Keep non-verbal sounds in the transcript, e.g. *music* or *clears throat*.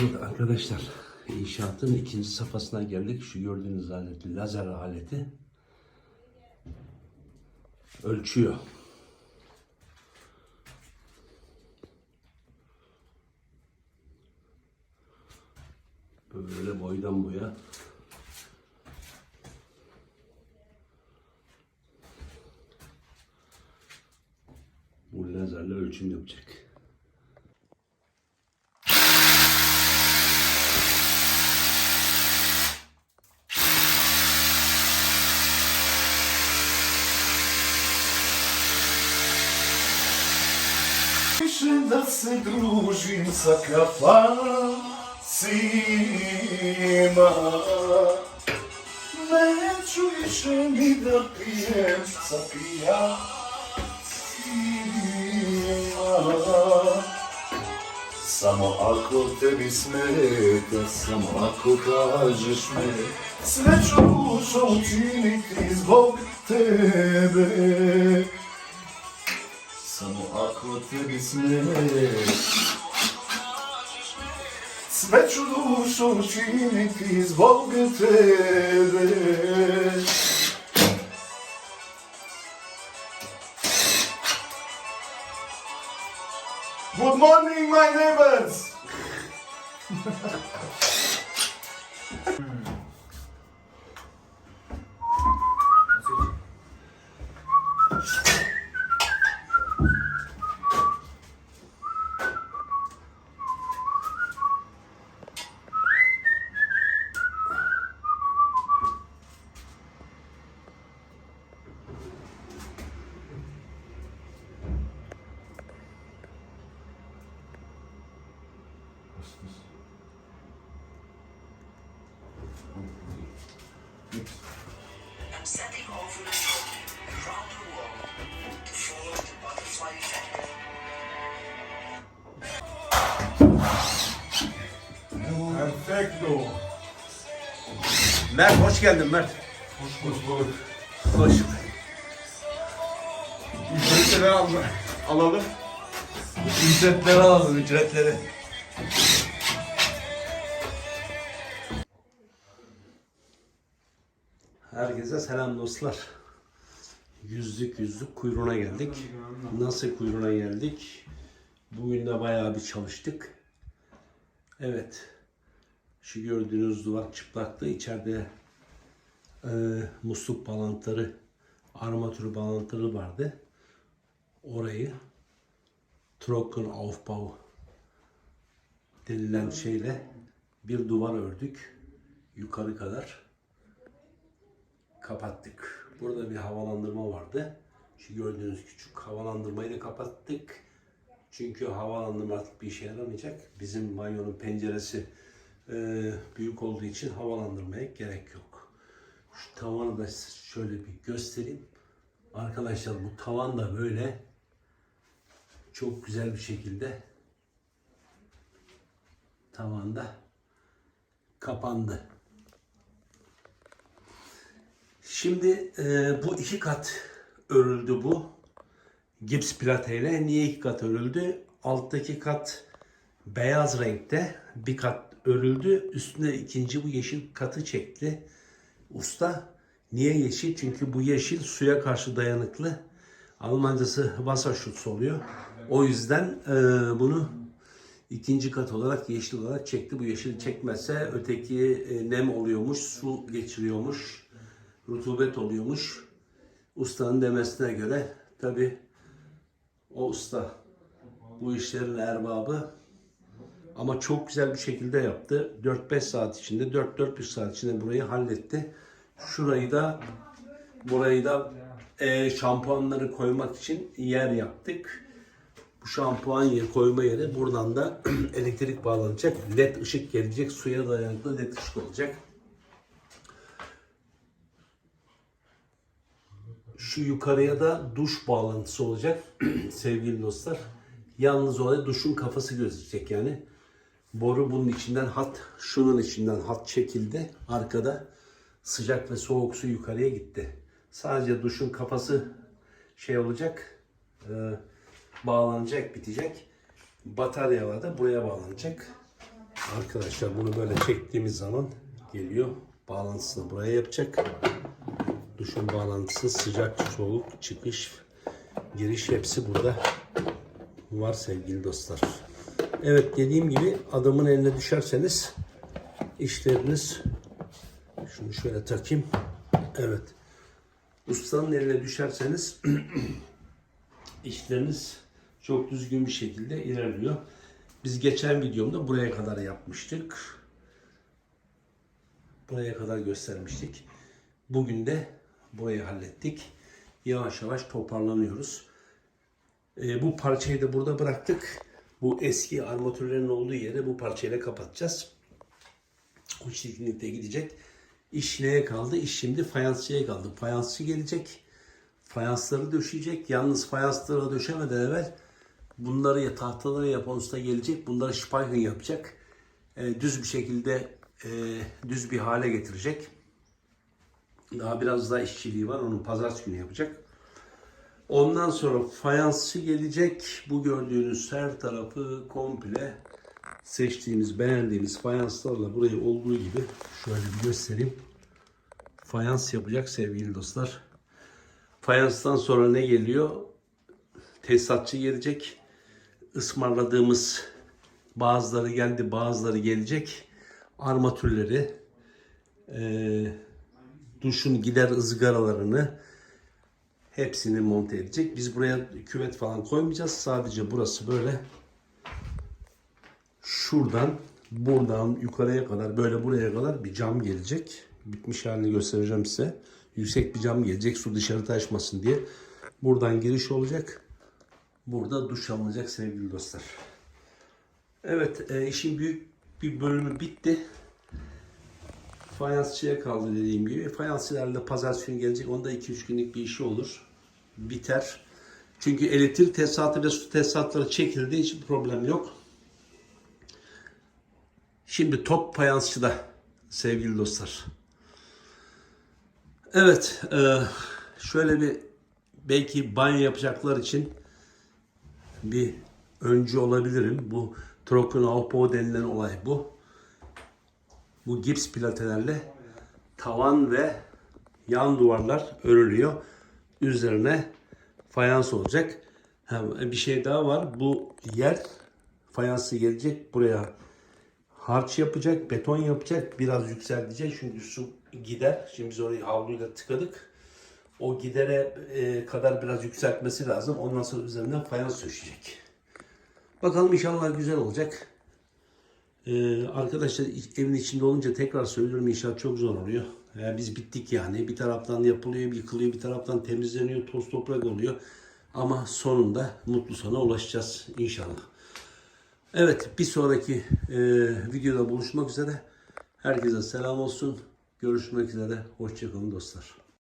Evet arkadaşlar inşaatın ikinci safhasına geldik. Şu gördüğünüz aleti lazer aleti ölçüyor. Böyle boydan boya bu lazerle ölçüm yapacak. Više da se družim sa kafacima Neću više ni da pijem sa pijacima. Samo ako tebi smeta, samo ako kažeš me Sve ću dušo učiniti zbog tebe ću dušo učiniti zbog tebe Good morning my neighbors! *laughs* I'm sending over a trophy around the world to follow the butterfly effect. Perfecto! Mert hoş geldin Mert. Hoş bulduk. Hoş. Ücretleri alalım. Ücretleri alalım ücretleri. Herkese selam dostlar. Yüzlük yüzlük kuyruğuna geldik. Nasıl kuyruğuna geldik? Bugün de bayağı bir çalıştık. Evet. Şu gördüğünüz duvar çıplaktı. İçeride e, musluk bağlantıları, armatür bağlantıları vardı. Orayı Trocken Aufbau denilen şeyle bir duvar ördük. Yukarı kadar kapattık. Burada bir havalandırma vardı. Şu gördüğünüz küçük havalandırmayı da kapattık. Çünkü havalandırma artık bir işe yaramayacak. Bizim banyonun penceresi e, büyük olduğu için havalandırmaya gerek yok. Şu tavanı da şöyle bir göstereyim. Arkadaşlar bu tavan da böyle çok güzel bir şekilde tavanda kapandı. Şimdi e, bu iki kat örüldü bu. Gips plateyle. Niye iki kat örüldü? Alttaki kat beyaz renkte. Bir kat örüldü. Üstüne ikinci bu yeşil katı çekti. Usta niye yeşil? Çünkü bu yeşil suya karşı dayanıklı. Almancası Wasserschutz oluyor. O yüzden e, bunu ikinci kat olarak yeşil olarak çekti. Bu yeşil çekmezse öteki e, nem oluyormuş, su geçiriyormuş, rutubet oluyormuş. Ustanın demesine göre tabi o usta bu işlerin erbabı ama çok güzel bir şekilde yaptı. 4-5 saat içinde, 4-4,5 saat içinde burayı halletti. Şurayı da burayı da e, şampuanları koymak için yer yaptık. Bu şampuan yeri, koyma yeri buradan da *clears throat* elektrik bağlanacak. LED ışık gelecek. Suya dayanıklı LED ışık olacak. Şu yukarıya da duş bağlantısı olacak *clears throat* sevgili dostlar. Yalnız oraya duşun kafası gözükecek yani. Boru bunun içinden hat, şunun içinden hat çekildi. Arkada sıcak ve soğuk su yukarıya gitti. Sadece duşun kafası şey olacak, e, bağlanacak, bitecek. Bataryalar da buraya bağlanacak. Arkadaşlar bunu böyle çektiğimiz zaman geliyor. Bağlantısını buraya yapacak. Duşun bağlantısı sıcak soğuk çıkış giriş hepsi burada var sevgili dostlar. Evet dediğim gibi adamın eline düşerseniz işleriniz şunu şöyle takayım. Evet. Ustanın eline düşerseniz *clears throat* işleriniz çok düzgün bir şekilde ilerliyor. Biz geçen videomda buraya kadar yapmıştık. Buraya kadar göstermiştik. Bugün de burayı hallettik. Yavaş yavaş toparlanıyoruz. Ee, bu parçayı da burada bıraktık. Bu eski armatürlerin olduğu yere bu parçayla kapatacağız. O çirkinlikte gidecek. İş neye kaldı? İş şimdi fayansçıya kaldı. Fayansçı gelecek. Fayansları döşeyecek. Yalnız fayansları döşemeden evvel bunları ya tahtaları yapan usta gelecek. Bunları şpayhın yapacak. Ee, düz bir şekilde e, düz bir hale getirecek. Daha biraz daha işçiliği var. Onu pazartesi günü yapacak. Ondan sonra fayansçı gelecek. Bu gördüğünüz her tarafı komple seçtiğimiz, beğendiğimiz fayanslarla burayı olduğu gibi şöyle bir göstereyim. Fayans yapacak sevgili dostlar. Fayanstan sonra ne geliyor? Tesisatçı gelecek. Ismarladığımız bazıları geldi, bazıları gelecek. Armatürleri, eee duşun gider ızgaralarını hepsini monte edecek. Biz buraya küvet falan koymayacağız. Sadece burası böyle şuradan buradan yukarıya kadar böyle buraya kadar bir cam gelecek. Bitmiş halini göstereceğim size. Yüksek bir cam gelecek su dışarı taşmasın diye. Buradan giriş olacak. Burada duş alınacak sevgili dostlar. Evet e, işin büyük bir bölümü bitti. Fayansçıya kaldı dediğim gibi. Fayansçılarla pazar günü gelecek. Onda 2-3 günlük bir işi olur. Biter. Çünkü elektrik tesisatı ve su tesisatları çekildi. Hiçbir problem yok. Şimdi top fayansçıda sevgili dostlar. Evet. e, şöyle bir belki banyo yapacaklar için bir öncü olabilirim. Bu Trockenaupo denilen olay bu bu gips platelerle tavan ve yan duvarlar örülüyor. Üzerine fayans olacak. Bir şey daha var. Bu yer fayansı gelecek. Buraya harç yapacak, beton yapacak. Biraz yükseltecek çünkü su gider. Şimdi biz orayı havluyla tıkadık. O gidere e, kadar biraz yükseltmesi lazım. Ondan sonra üzerinden fayans döşecek. Bakalım inşallah güzel olacak. Ee, arkadaşlar evin içinde olunca tekrar söylüyorum inşaat çok zor oluyor. Yani biz bittik yani. Bir taraftan yapılıyor, yıkılıyor, bir taraftan temizleniyor, toz toprak oluyor. Ama sonunda mutlu sona ulaşacağız inşallah. Evet bir sonraki e, videoda buluşmak üzere. Herkese selam olsun. Görüşmek üzere. Hoşçakalın dostlar.